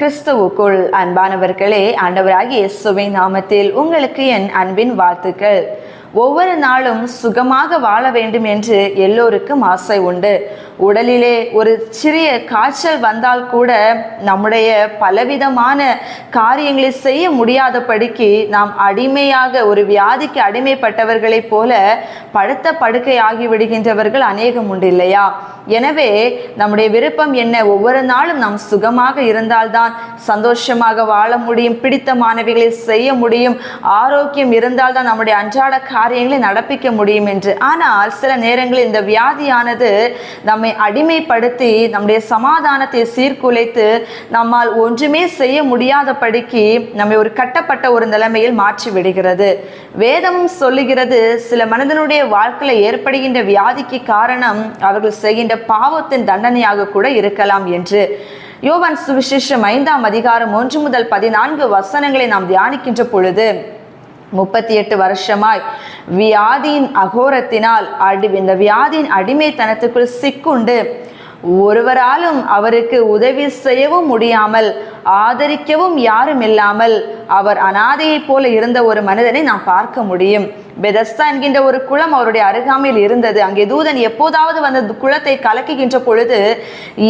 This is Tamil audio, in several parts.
கிறிஸ்துவுக்குள் அன்பானவர்களே ஆண்டவராகிய இயேசுவை நாமத்தில் உங்களுக்கு என் அன்பின் வாழ்த்துக்கள். ஒவ்வொரு நாளும் சுகமாக வாழ வேண்டும் என்று எல்லோருக்கும் ஆசை உண்டு. உடலிலே ஒரு சிறிய காய்ச்சல் வந்தால் கூட நம்முடைய பலவிதமான காரியங்களை செய்ய முடியாதபடிக்கு நாம் அடிமையாக ஒரு வியாதிக்கு அடிமைப்பட்டவர்களைப் போல படுத்த படுக்கை ஆகிவிடுகின்றவர்கள் அநேகம் உண்டு இல்லையா? எனவே நம்முடைய விருப்பம் என்ன? ஒவ்வொரு நாளும் நாம் சுகமாக இருந்தால்தான் சந்தோஷமாக வாழ முடியும் பிடித்த மாணவிகளை செய்ய முடியும் ஆரோக்கியம் இருந்தால்தான் நம்முடைய அன்றாட காரியங்களை நடப்பிக்க முடியும் என்று. ஆனால் சில நேரங்களில் இந்த வியாதியானது நம்மை நம்மை அடிமைப்படுத்தி நம்முடைய சமாதானத்தை சீர்குலைத்து நம்மால் ஒன்றுமே செய்ய முடியாதபடிக்கு நம்மை ஒரு கட்டப்பட்ட ஒரு நிலைமையில் மாற்றி விடுகிறது. வேதமும் சொல்லுகிறது சில மனிதனுடைய வாழ்க்கையில் ஏற்படுகின்ற வியாதிக்கு காரணம் அவர்கள் செய்கின்ற பாவத்தின் தண்டனையாக கூட இருக்கலாம் என்று. யோவான் சுவிசேஷம் ஐந்தாம் அதிகாரம் ஒன்று முதல் பதினான்கு வசனங்களை நாம் தியானிக்கின்ற பொழுது முப்பத்தி எட்டு வருஷமாய் வியாதியின் அகோரத்தினால் அடி இந்த வியாதியின் அடிமைத்தனத்துக்குள் சிக்குண்டு. ஒருவராலும் அவருக்கு உதவி செய்யவும் முடியாமல் ஆதரிக்கவும் யாரும் இல்லாமல் அவர் அனாதையைப் போல இருந்த ஒரு மனிதனை நாம் பார்க்க முடியும். பெதஸ்தா என்கின்ற ஒரு குளம் அவருடைய அருகாமையில் இருந்தது. அங்கே தூதன் எப்போதாவது வந்த குளத்தை கலக்குகின்ற பொழுது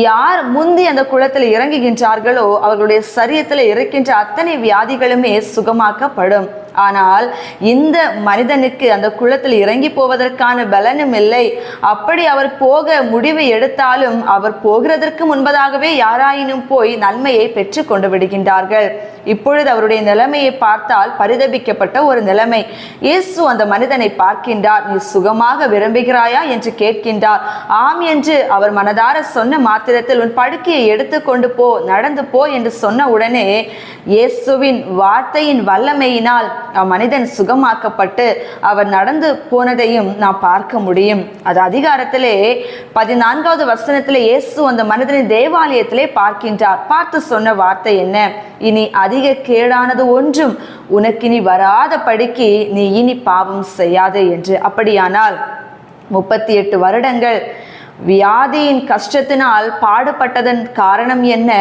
யார் முந்தி அந்த குளத்தில் இறங்குகின்றார்களோ அவர்களுடைய சரீரத்தில் இருக்கின்ற அத்தனை வியாதிகளுமே சுகமாக்கப்படும். ஆனால் இந்த மனிதனுக்கு அந்த குளத்தில் இறங்கி போவதற்கான பலனும் இல்லை. அப்படி அவர் போக முடிவு எடுத்தாலும் அவர் போகிறதற்கு முன்பதாகவே யாராயினும் போய் நன்மையை பெற்று கொண்டு விடுகின்றார்கள். இப்பொழுது அவருடைய நிலைமையை பார்த்தால் பரிதபிக்கப்பட்ட ஒரு நிலைமை. இயேசு அந்த மனிதனை பார்க்கின்றார் நீ சுகமாக விரும்புகிறாயா? என்று கேட்கின்றார். ஆம் என்று அவர் மனதார சொன்ன மாத்திரத்தில் உன் படுக்கையை எடுத்துக்கொண்டு போ நடந்து போ என்று சொன்ன உடனே இயேசுவின் வார்த்தையின் வல்லமையினால் மனிதன் சுகமாக்கப்பட்டு அவர் நடந்து போனதையும் நாம் பார்க்க முடியும். அது அதிகாரத்திலே பதினான்காவது வசனத்தில் இயேசு அந்த மனிதனை தேவாலயத்திலே பார்க்கின்றார். பார்த்து சொன்ன வார்த்தை என்ன? இனி அதிக கேடானது ஒன்றும் உனக்கு இனி வராத படிக்கு நீ இனி பாவம் செய்யாதே என்று. அப்படியானால் முப்பத்தி எட்டு வருடங்கள் வியாதியின் கஷ்டத்தினால் பாடுபட்டதன் காரணம் என்ன?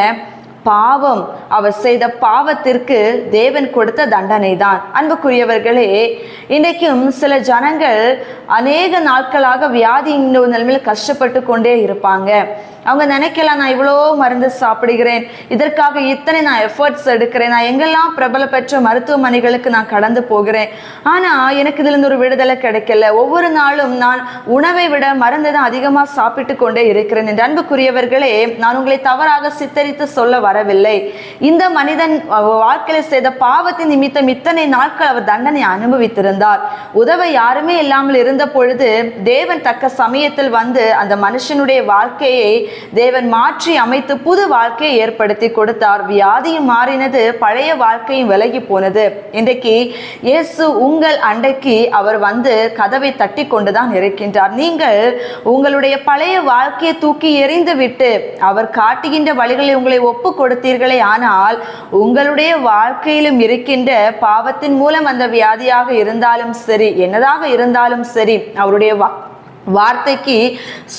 பாவம். அவர் செய்த பாவத்திற்கு தேவன் கொடுத்த தண்டனை தான் அன்புக்குரியவர்களே இன்றைக்கும் சில ஜனங்கள் அநேக நாட்களாக வியாதி இன்னொரு நிலைமையில் கஷ்டப்பட்டு கொண்டே இருப்பாங்க. அவங்க நினைக்கலாம் நான் இவ்வளோ மருந்து சாப்பிடுகிறேன். இதற்காக இத்தனை நான் எஃபர்ட்ஸ் எடுக்கிறேன். நான் எங்கெல்லாம் பிரபல பெற்ற மருத்துவமனைகளுக்கு நான் கடந்து போகிறேன். ஆனால் எனக்கு இதுலேருந்து ஒரு விடுதலை கிடைக்கல. ஒவ்வொரு நாளும் நான் உணவை விட மருந்து தான் அதிகமாக சாப்பிட்டு கொண்டே இருக்கிறேன். என்று அன்புக்குரியவர்களே நான் உங்களை தவறாக சித்தரித்து சொல்ல வரவில்லை. இந்த மனிதன் வாழ்க்கையில் செய்த பாவத்தின் நிமித்தம் இத்தனை நாட்கள் அவர் தண்டனை அனுபவித்திருந்தார். உதவ யாருமே இல்லாமல் இருந்த பொழுது தேவன் தக்க சமயத்தில் வந்து அந்த மனுஷனுடைய வாழ்க்கையை தேவன் மாற்றி அமைத்து புது வாழ்க்கையை ஏற்படுத்தி கொடுத்தார். வியாதியும் மாறினது பழைய வாழ்க்கையும் விலகி போனது. இன்றைக்கு இயேசு உங்கள் அண்டைக்கு அவர் வந்து கதவை தட்டி கொண்டுதான் இருக்கின்றார். நீங்கள் உங்களுடைய பழைய வாழ்க்கையை தூக்கி எறிந்து விட்டு அவர் காட்டுகின்ற வழிகளை உங்களை ஒப்பு கொடுத்தீர்களே ஆனால் உங்களுடைய வாழ்க்கையிலும் இருக்கின்ற பாவத்தின் மூலம் அந்த வியாதியாக இருந்தாலும் சரி என்னதாக இருந்தாலும் சரி அவருடைய வார்த்தைக்கு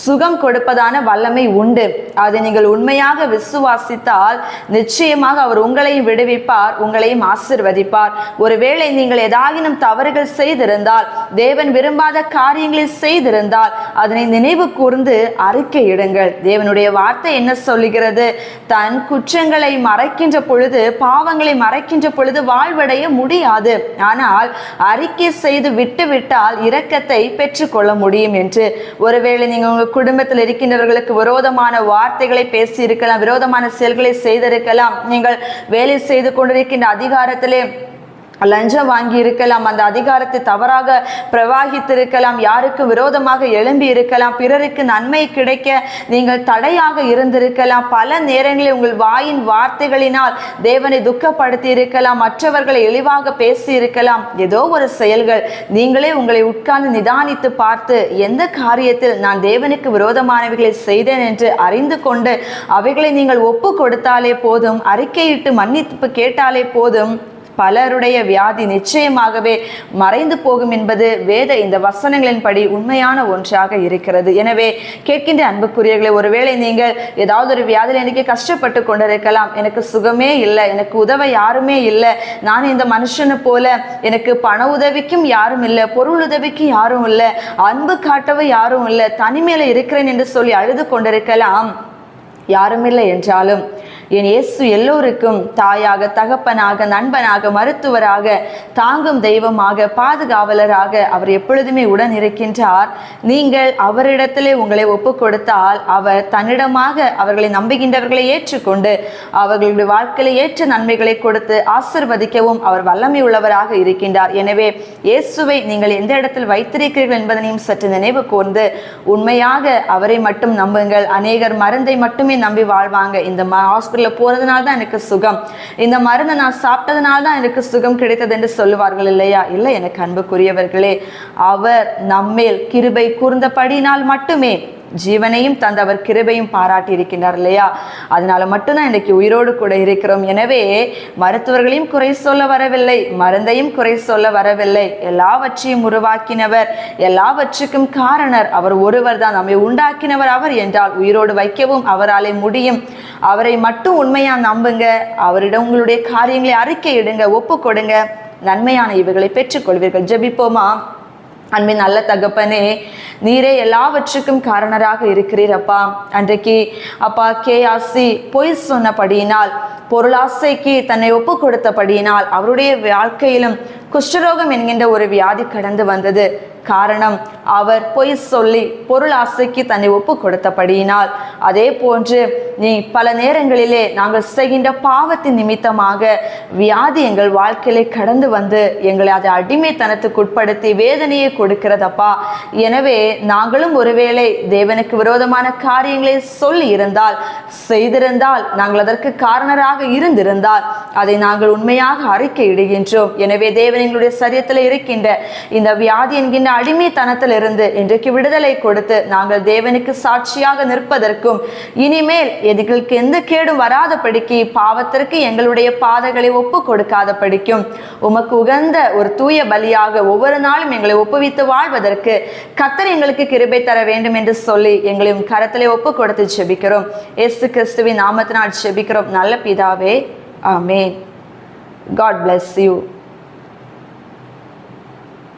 சுகம் கொடுப்பதான வல்லமை உண்டு. அதை நீங்கள் உண்மையாக விசுவாசித்தால் நிச்சயமாக அவர் உங்களையும் விடுவிப்பார் உங்களையும் ஆசிர்வதிப்பார். ஒருவேளை நீங்கள் ஏதாகினும் தவறுகள் செய்திருந்தால் தேவன் விரும்பாத காரியங்களை செய்திருந்தால் அதனை நினைவு கூர்ந்து அறிக்கையிடுங்கள். தேவனுடைய வார்த்தை என்ன சொல்லுகிறது? தன் குற்றங்களை மறைக்கின்ற பொழுது பாவங்களை மறைக்கின்ற பொழுது வாழ்வடைய முடியாது. ஆனால் அறிக்கை செய்து விட்டுவிட்டால் இரக்கத்தை பெற்றுக்கொள்ள முடியும் என்று ஒருவேளை நீங்க உங்க குடும்பத்தில் இருக்கின்றவர்களுக்கு விரோதமான வார்த்தைகளை பேசி இருக்கலாம் விரோதமான செயல்களை செய்திருக்கலாம். நீங்கள் வேலை செய்து கொண்டிருக்கின்ற அதிகாரத்திலே லஞ்சம் வாங்கி இருக்கலாம் அந்த அதிகாரத்தை தவறாக பிரவாகித்திருக்கலாம் யாருக்கு விரோதமாக எழும்பி இருக்கலாம் பிறருக்கு நன்மை கிடைக்க நீங்கள் தடையாக இருந்திருக்கலாம். பல நேரங்களில் உங்கள் வாயின் வார்த்தைகளினால் தேவனை துக்கப்படுத்தி இருக்கலாம் மற்றவர்களை இழிவாக பேசி இருக்கலாம் ஏதோ ஒரு செயல்கள். நீங்களே உங்களை உட்கார்ந்து நிதானித்து பார்த்து எந்த காரியத்தில் நான் தேவனுக்கு விரோதமானவைகளை செய்தேன் என்று அறிந்து கொண்டு அவைகளை நீங்கள் ஒப்பு கொடுத்தாலே போதும் அறிக்கையிட்டு மன்னிப்பு கேட்டாலே போதும். பலருடைய வியாதி நிச்சயமாகவே மறைந்து போகும் என்பது வேத இந்த வசனங்களின்படி உண்மையான ஒன்றாக இருக்கிறது. எனவே கேட்கின்ற அன்புக்குரியர்களை ஒருவேளை நீங்கள் ஏதாவது ஒரு வியாதியில் எனக்கு கஷ்டப்பட்டு கொண்டிருக்கலாம். எனக்கு சுகமே இல்லை எனக்கு உதவ யாருமே இல்லை. நான் இந்த மனுஷனை போல எனக்கு பண உதவிக்கும் யாரும் இல்லை பொருள் உதவிக்கு யாரும் இல்லை அன்பு காட்டவும் யாரும் இல்லை தனிமையில இருக்கிறேன் என்று சொல்லி அழுது கொண்டிருக்கலாம். யாருமில்லை என்றாலும் என் இயேசு எல்லோருக்கும் தாயாக தகப்பனாக நண்பனாக மருத்துவராக தாங்கும் தெய்வமாக பாதுகாவலராக அவர் எப்பொழுதுமே உடன் இருக்கின்றார். நீங்கள் அவரிடத்திலே உங்களை ஒப்பு கொடுத்தால் அவர் தன்னிடமாக அவர்களை நம்புகின்றவர்களை ஏற்றுக்கொண்டு அவர்களுடைய வாழ்க்கையில் ஏற்ற நன்மைகளை கொடுத்து ஆசிர்வதிக்கவும் அவர் வல்லமை உள்ளவராக இருக்கின்றார். எனவே இயேசுவை நீங்கள் எந்த இடத்தில் வைத்திருக்கிறீர்கள் என்பதனையும் சற்று நினைவு கூர்ந்து உண்மையாக அவரை மட்டும் நம்புங்கள். அநேகர் மருந்தை மட்டுமே நம்பி வாழ்வாங்க. இந்த ஹாஸ்பிட்டலில் போறதுனால தான் எனக்கு சுகம். இந்த மருந்தை நான் சாப்பிட்டதுனால தான் எனக்கு சுகம் கிடைத்தது என்று சொல்லுவார்கள் இல்லையா? இல்லை எனக்கு அன்புக்குரியவர்களே அவர் நம்மேல் கிருபை கூர்ந்தபடினால் மட்டுமே ஜீவனையும் தந்தவர் கிருபையும் பாராட்டி இருக்கின்றார் இல்லையா? அதனால மட்டும்தான் இன்றைக்கு உயிரோடு கூட இருக்கிறோம். எனவே மருத்துவர்களையும் குறை சொல்ல வரவில்லை மருந்தையும் குறை சொல்ல வரவில்லை. எல்லாவற்றையும் உருவாக்கினவர் எல்லாவற்றுக்கும் காரணர் அவர் ஒருவர் தான். நம்மை உண்டாக்கினவர் அவர் என்றால் உயிரோடு வைக்கவும் அவராலே முடியும். அவரை மட்டும் உண்மையா நம்புங்க. அவரிடம் உங்களுடைய காரியங்களை அறிக்கையிடுங்க ஒப்பு கொடுங்க. நன்மையான இவைகளை பெற்றுக்கொள்வீர்கள். ஜெபிப்போமா? அன்பின் நல்ல தகப்பனே நீரே எல்லாவற்றுக்கும் காரணராக இருக்கிறீர் அப்பா. அன்றைக்கு அப்பா கேஆசி பொய் சொன்னபடியினால் பொருளாசைக்கு தன்னை ஒப்பு கொடுத்தபடியினால் அவருடைய வாழ்க்கையிலும் குஷ்டரோகம் என்கின்ற ஒரு வியாதி கடந்து வந்தது. காரணம் அவர் பொய் சொல்லி பொருள் ஆசைக்கு தன்னை ஒப்பு கொடுத்தபடியினால். அதே போன்று நீ பல நேரங்களிலே நாங்கள் செய்கின்ற பாவத்தின் நிமித்தமாக வியாதி எங்கள் வாழ்க்கையிலே கடந்து வந்து எங்களை அதை அடிமைத்தனத்துக்கு உட்படுத்தி வேதனையை கொடுக்கிறதப்பா. எனவே நாங்களும் ஒருவேளை தேவனுக்கு விரோதமான காரியங்களை சொல்லி இருந்தால் செய்திருந்தால் நாங்கள் அதற்கு காரணராக இருந்திருந்தால் அதை நாங்கள் உண்மையாக அறிக்கையிடுகின்றோம். எனவே தேவன் எங்களுடைய சரியத்தில் இருக்கின்ற இந்த வியாதி என்கின்ற அடிமைத்தனத்தில் இருந்து இன்றைக்கு விடுதலை கொடுத்து நாங்கள் தேவனுக்கு சாட்சியாக நிற்பதற்கும் இனிமேல் எதிர்களுக்கு எந்த கேடும் வராதபடிக்கு பாவத்திற்கு எங்களுடைய பாதைகளை ஒப்பு கொடுக்காத படிக்கும் உமக்கு உகந்த ஒரு தூய பலியாக ஒவ்வொரு நாளும் எங்களை ஒப்புவித்து வாழ்வதற்கு கத்தர் எங்களுக்கு கிருபை தர வேண்டும் என்று சொல்லி எங்களையும் கரத்திலே ஒப்பு கொடுத்து ஜெபிக்கிறோம். ஏசு கிறிஸ்துவின் நாமத்தினால் ஜெபிக்கிறோம். நல்ல பிதாவே ஆமென். God bless you